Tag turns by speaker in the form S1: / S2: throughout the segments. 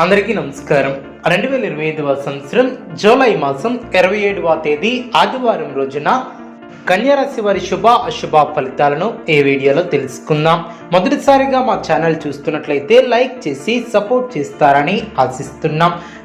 S1: అందరికీ నమస్కారం. రెండు వేల ఇరవై ఐదవ సంవత్సరం జూలై మాసం ఇరవై ఏడవ తేదీ ఆదివారం రోజున కన్యారాశి వారి శుభ అశుభ ఫలితాలను ఈ వీడియోలో తెలుసుకుందాం. మొదటిసారిగా మా ఛానల్ చూస్తున్నట్లయితే లైక్ చేసి సపోర్ట్ చేస్తారని ఆశిస్తున్నాం.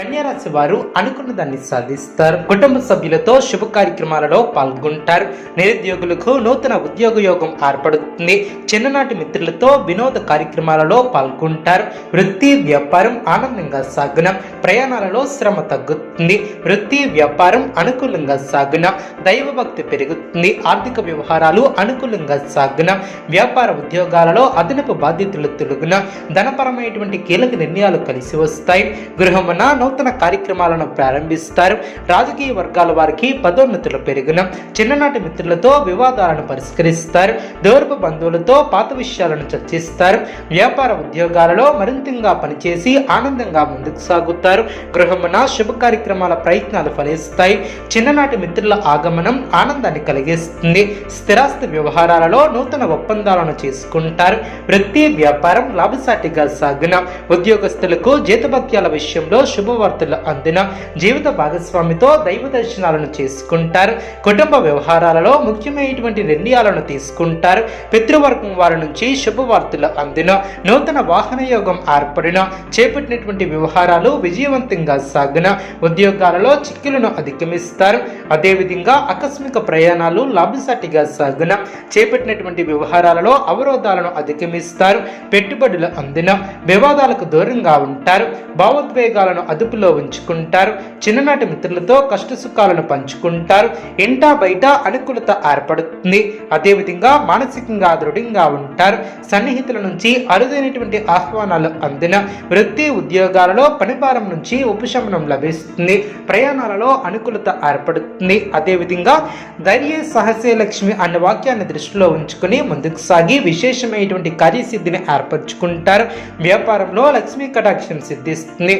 S1: కన్యారాశి వారు అనుకున్న దాన్ని సాధిస్తారు. కుటుంబ సభ్యులతో శుభ కార్యక్రమాలలో పాల్గొంటారు. నిరుద్యోగులకు నూతన ఉద్యోగ యోగం ఏర్పడుతుంది. చిన్ననాటి మిత్రులతో వినోద కార్యక్రమాలలో పాల్గొంటారు. వృత్తి వ్యాపారం ఆనందంగా సాగున ప్రయాణాలలో శ్రమ తగ్గుతుంది. వృత్తి వ్యాపారం అనుకూలంగా సాగున దైవభక్తి పెరుగుతుంది. ఆర్థిక వ్యవహారాలు అనుకూలంగా సాగున వ్యాపార ఉద్యోగాలలో అదనపు బాధ్యతలు తొలగున ధనపరమైనటువంటి కీలక నిర్ణయాలు కలిసి వస్తాయి. గృహమున నూతన కార్యక్రమాలను ప్రారంభిస్తారు. రాజకీయ వర్గాల వారికి పదోన్నతులు పెరుగును. చిన్ననాటి మిత్రులతో వివాదాలను పరిష్కరిస్తారు. దూరపు బంధువులతో పాత విషయాలను చర్చిస్తారు. వ్యాపార ఉద్యోగాలలో మరింతంగా పనిచేసి ఆనందంగా ముందుకు సాగుతారు. గృహమున శుభ కార్యక్రమాల ప్రయత్నాలు ఫలిస్తాయి. చిన్ననాటి మిత్రుల ఆగమనం ఆనందాన్ని కలిగిస్తుంది. స్థిరాస్తి వ్యవహారాలలో నూతన ఒప్పందాలను చేసుకుంటారు. వృత్తి వ్యాపారం లాభసాటిగా సాగిన. ఉద్యోగస్తులకు జీతభత్యాల విషయంలో శుభ శుభవార్తలు అందిన జీవిత భాగస్వామితో దైవ దర్శనాలను చేసుకుంటారు. కుటుంబ వ్యవహారాలలో ముఖ్యమైనటువంటి నిర్ణయాలను తీసుకుంటారు. పితృవర్గం వారి నుంచి శుభవార్తలు అందిన నూతన వాహన యోగం ఏర్పడిన చేపట్టినటువంటి వ్యవహారాలు విజయవంతంగా సాగిన ఉద్యోగాలలో చిక్కులను అధిగమిస్తారు. అదేవిధంగా ఆకస్మిక ప్రయాణాలు లాభసాటిగా సాగిన చేపట్టినటువంటి వ్యవహారాలలో అవరోధాలను అధిగమిస్తారు. పెట్టుబడులు అందిన వివాదాలకు దూరంగా ఉంటారు. భావోద్వేగాలను అదుపులో ఉంచుకుంటారు. చిన్ననాటి మిత్రులతో కష్ట సుఖాలను పంచుకుంటారు. ఇంటా బయట అనుకూలత ఏర్పడుతుంది. అదేవిధంగా మానసికంగా దృఢంగా ఉంటారు. సన్నిహితుల నుంచి అరుదైనటువంటి ఆహ్వానాలు అందిన వృత్తి ఉద్యోగాలలో పనిభారం నుంచి ఉపశమనం లభిస్తుంది. ప్రయాణాలలో అనుకూలత ఏర్పడుతుంది. అదేవిధంగా ధైర్య సహసే లక్ష్మి అన్న వాక్యాన్ని దృష్టిలో ఉంచుకుని ముందుకు సాగి విశేషమైనటువంటి కార్యసిద్ధిని ఏర్పరచుకుంటారు. వ్యాపారంలో లక్ష్మీ కటాక్షం సిద్ధిస్తుంది.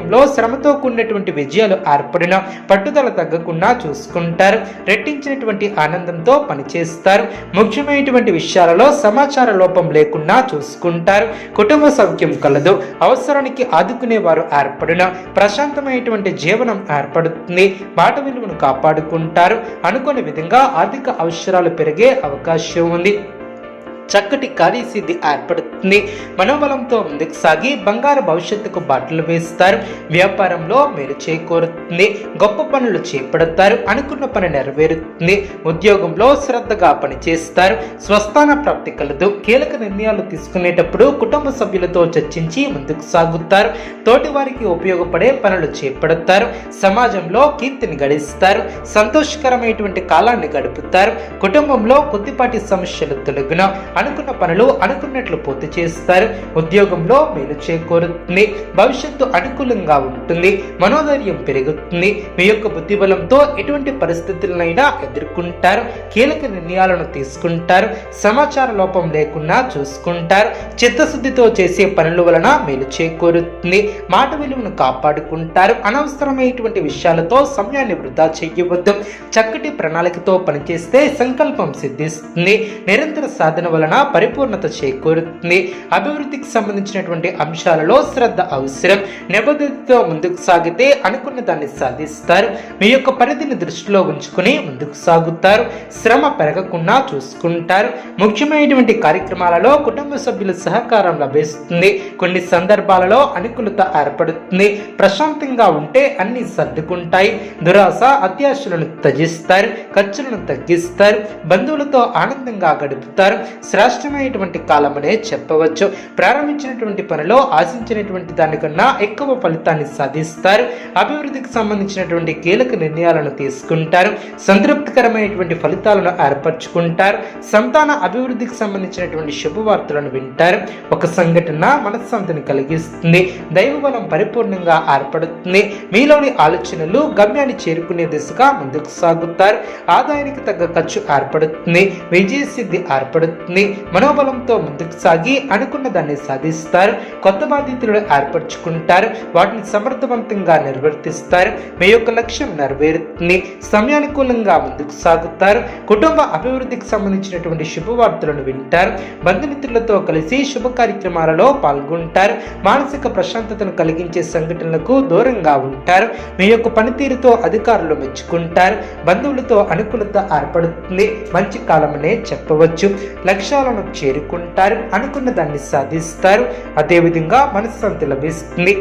S1: ఉద్యోగంలో శ్రమతో కూడినటువంటి విజయాలు ఏర్పడిన పట్టుదల తగ్గకుండా చూసుకుంటారు. రెట్టించినటువంటి ఆనందంతో పనిచేస్తారు. ముఖ్యమైనటువంటి విషయాలలో సమాచార లోపం లేకుండా చూసుకుంటారు. కుటుంబ సౌఖ్యం కలదు. అవసరానికి ఆదుకునేవారు ఏర్పడిన ప్రశాంతమైనటువంటి జీవనం ఏర్పడుతుంది. మాట విలువను కాపాడుకుంటారు. అనుకునే విధంగా ఆర్థిక అవసరాలు పెరిగే అవకాశం ఉంది. చక్కటి కార్యసిద్ధి ఏర్పడుతుంది. మనోబలంతో ముందుకు సాగి బంగారు భవిష్యత్తుకు బాటలు వేస్తారు. వ్యాపారంలో మేలు చేకూరుతుంది. గొప్ప పనులు చేపడతారు. అనుకున్న పని నెరవేరుతుంది. ఉద్యోగంలో శ్రద్ధగా పనిచేస్తారు. స్వస్థాన ప్రాప్తి కలదు. కీలక నిర్ణయాలు తీసుకునేటప్పుడు కుటుంబ సభ్యులతో చర్చించి ముందుకు సాగుతారు. తోటి వారికి ఉపయోగపడే పనులు చేపడతారు. సమాజంలో కీర్తిని గడిస్తారు. సంతోషకరమైనటువంటి కాలాన్ని గడుపుతారు. కుటుంబంలో కొద్దిపాటి సమస్యలు తొలగిన అనుకున్న పనులు అనుకున్నట్లు పూర్తి చేస్తారు. ఉద్యోగంలో మేలు చేకూరుతుంది. భవిష్యత్తు అనుకూలంగా ఉంటుంది. మనోధైర్యం పెరుగుతుంది. మీ యొక్క బుద్ధిబలంతో ఎటువంటి పరిస్థితులనైనా ఎదుర్కొంటారు. కీలక నిర్ణయాలను తీసుకుంటారు. సమాచార లోపం లేకుండా చూసుకుంటారు. చిత్తశుద్ధితో చేసే పనుల వలన మేలు చేకూరుతుంది. మాట విలువను కాపాడుకుంటారు. అనవసరమైనటువంటి విషయాలతో సమయాన్ని వృధా చేయవద్దు. చక్కటి ప్రణాళికతో పనిచేస్తే సంకల్పం సిద్ధిస్తుంది. నిరంతర సాధన వలన పరిపూర్ణత చేకూరుతుంది. అభివృద్ధికి సంబంధించినటువంటి అంశాలలో శ్రద్ధ అవసరం. నిబద్ధతతో ముందుకు సాగితే అనుకున్న దాన్ని సాధిస్తారు. మీ యొక్క పరిధిని దృష్టిలో ఉంచుకుని ముందుకు సాగుతారు. శ్రమ పెరగకుండా చూసుకుంటారు. ముఖ్యమైనటువంటి కార్యక్రమాలలో కుటుంబ సభ్యుల సహకారం లభిస్తుంది. కొన్ని సందర్భాలలో అనుకూలత ఏర్పడుతుంది. ప్రశాంతంగా ఉంటే అన్ని సర్దుకుంటాయి. దురాశ అత్యాశలను త్యజిస్తారు. ఖర్చులను తగ్గిస్తారు. బంధువులతో ఆనందంగా గడుపుతారు. శ్రమ శ్రేష్టమైనటువంటి కాలమనే చెప్పవచ్చు. ప్రారంభించినటువంటి పనిలో ఆశించినటువంటి దానికన్నా ఎక్కువ ఫలితాన్ని సాధిస్తారు. అభివృద్ధికి సంబంధించినటువంటి కీలక నిర్ణయాలను తీసుకుంటారు. సంతృప్తికరమైనటువంటి ఫలితాలను ఏర్పరచుకుంటారు. సంతాన అభివృద్ధికి సంబంధించినటువంటి శుభవార్తలను వింటారు. ఒక సంఘటన మనశ్శాంతిని కలిగిస్తుంది. దైవబలం పరిపూర్ణంగా ఏర్పడుతుంది. మీలోని ఆలోచనలు గమ్యాన్ని చేరుకునే దిశగా ముందుకు సాగుతారు. ఆదాయానికి తగ్గ ఖర్చు ఏర్పడుతుంది. విజయ సిద్ధి ఏర్పడుతుంది. మనోబలంతో ముందుకు సాగి అనుకున్న దాన్ని సాధిస్తారు. కొత్త బాధ్యతలను ఏర్పరచుకుంటారు. వాటిని సమర్థవంతంగా నిర్వర్తిస్తారు. మీ యొక్క లక్ష్యం నెరవేరుతుంది. సమయానుకూలంగా ముందుకు సాగుతారు. కుటుంబ అభివృద్ధికి సంబంధించినటువంటి శుభవార్తలను వింటారు. బంధుమిత్రులతో కలిసి శుభ కార్యక్రమాలలో పాల్గొంటారు. మానసిక ప్రశాంతతను కలిగించే సంఘటనలకు దూరంగా ఉంటారు. మీ యొక్క పనితీరుతో అధికారులు మెచ్చుకుంటారు. బంధువులతో అనుకూలత ఏర్పడుతుంది. మంచి కాలమనే చెప్పవచ్చు. లక్ష్యాలను చేరుకుంటారు అనుకున్న దాన్ని సాధిస్తారు. అదేవిధంగా మనశ్శాంతి లభిస్తుంది.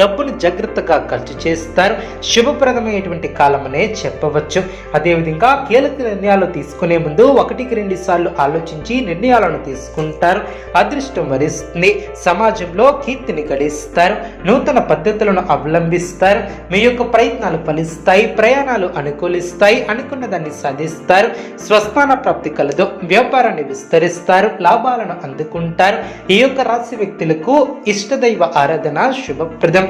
S1: డబ్బును జాగ్రత్తగా ఖర్చు చేస్తారు. శుభప్రదమైనటువంటి కాలమనే చెప్పవచ్చు. అదేవిధంగా కీలక నిర్ణయాలు తీసుకునే ముందు ఒకటికి రెండు సార్లు ఆలోచించి నిర్ణయాలను తీసుకుంటారు. అదృష్టం వరిస్తుంది. సమాజంలో కీర్తిని గడిస్తారు. నూతన పద్ధతులను అవలంబిస్తారు. మీ యొక్క ప్రయత్నాలు ఫలిస్తాయి. ప్రయాణాలు అనుకూలిస్తాయి. అనుకున్న దాన్ని సాధిస్తారు. స్వస్థాన ప్రాప్తి కలదు. వ్యాపారాన్ని విస్తరిస్తారు. లాభాలను అందుకుంటారు. ఈ యొక్క రాశి వ్యక్తులకు ఇష్టదైవ ఆరాధన శుభప్రదం.